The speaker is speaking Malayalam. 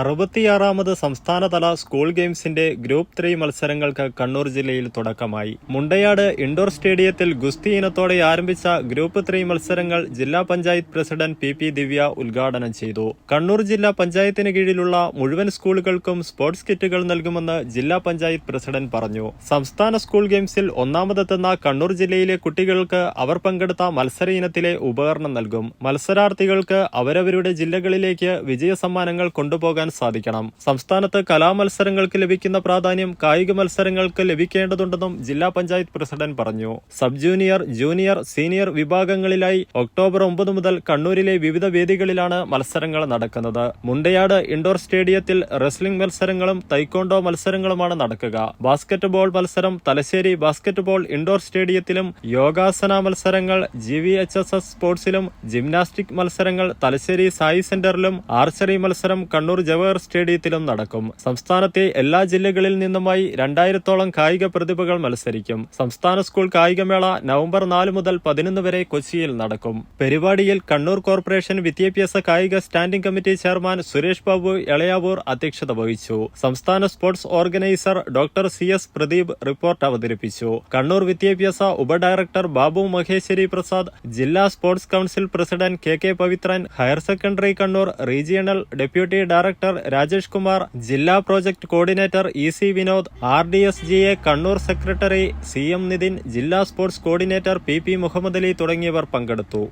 അറുപത്തിയാറാമത് സംസ്ഥാനതല സ്കൂൾ ഗെയിംസിന്റെ ഗ്രൂപ്പ് ത്രീ മത്സരങ്ങൾക്ക് കണ്ണൂർ ജില്ലയിൽ തുടക്കമായി. മുണ്ടയാട് ഇൻഡോർ സ്റ്റേഡിയത്തിൽ ഗുസ്തി ഇനത്തോടെ ആരംഭിച്ച ഗ്രൂപ്പ് ത്രീ മത്സരങ്ങൾ ജില്ലാ panchayat president P P Divya ഉദ്ഘാടനം ചെയ്തു. കണ്ണൂർ ജില്ലാ പഞ്ചായത്തിന് കീഴിലുള്ള മുഴുവൻ സ്കൂളുകൾക്കും സ്പോർട്സ് കിറ്റുകൾ നൽകുമെന്ന് ജില്ലാ പഞ്ചായത്ത് പ്രസിഡന്റ് പറഞ്ഞു. സംസ്ഥാന സ്കൂൾ ഗെയിംസിൽ ഒന്നാമതെത്തുന്ന കണ്ണൂർ ജില്ലയിലെ കുട്ടികൾക്ക് അവർ പങ്കെടുത്ത മത്സര ഇനത്തിലെ ഉപകരണം നൽകും. മത്സരാർത്ഥികൾക്ക് അവരവരുടെ ജില്ലകളിലേക്ക് വിജയ സമ്മാനങ്ങൾ കൊണ്ടുപോകാൻ സാധിക്കണം. സംസ്ഥാനത്ത് കലാമത്സരങ്ങൾക്ക് ലഭിക്കുന്ന പ്രാധാന്യം കായിക മത്സരങ്ങൾക്ക് ലഭിക്കേണ്ടതുണ്ടെന്നും ജില്ലാ പഞ്ചായത്ത് പ്രസിഡന്റ് പറഞ്ഞു. സബ് ജൂനിയർ ജൂനിയർ സീനിയർ വിഭാഗങ്ങളിലായി ഒക്ടോബർ ഒമ്പത് മുതൽ കണ്ണൂരിലെ വിവിധ വേദികളിലാണ് മത്സരങ്ങൾ നടക്കുന്നത്. മുണ്ടയാട് ഇൻഡോർ സ്റ്റേഡിയത്തിൽ റെസ്ലിംഗ് മത്സരങ്ങളും തൈക്കോണ്ടോ മത്സരങ്ങളുമാണ് നടക്കുക. ബാസ്കറ്റ് ബോൾ മത്സരം തലശ്ശേരി ബാസ്കറ്റ് ബോൾ ഇൻഡോർ സ്റ്റേഡിയത്തിലും യോഗാസന മത്സരങ്ങൾ G V H S S സ്പോർട്സിലും gymnastic മത്സരങ്ങൾ തലശ്ശേരി സായി സെന്ററിലും ആർച്ചറി മത്സരം കണ്ണൂർ ജവഹർ സ്റ്റേഡിയത്തിലും നടക്കും. സംസ്ഥാനത്തെ എല്ലാ ജില്ലകളിൽ നിന്നുമായി രണ്ടായിരത്തോളം കായിക പ്രതിഭകൾ മത്സരിക്കും. സംസ്ഥാന സ്കൂൾ കായികമേള നവംബർ നാല് മുതൽ പതിനൊന്ന് വരെ കൊച്ചിയിൽ നടക്കും. പരിപാടിയിൽ കണ്ണൂർ കോർപ്പറേഷൻ വിദ്യാഭ്യാസ കായിക standing committee chairman Suresh Babu Elayavoor അധ്യക്ഷത വഹിച്ചു. സംസ്ഥാന sports organiser doctor C S Pradeep report അവതരിപ്പിച്ചു. കണ്ണൂർ വിദ്യാഭ്യാസ ഉപഡയറക്ടർ ബാബു മഹേശ്വരി പ്രസാദ് ജില്ലാ sports council president K K Pavithran higher secondary Kannur regional deputy director Rajesh Kumar ജില്ലാ project coordinator E C Vinod R D S G A Kannur secretary C M Nithin ജില്ലാ sports coordinator P P Muhammad Ali തുടങ്ങിയവർ പങ്കെടുത്തു.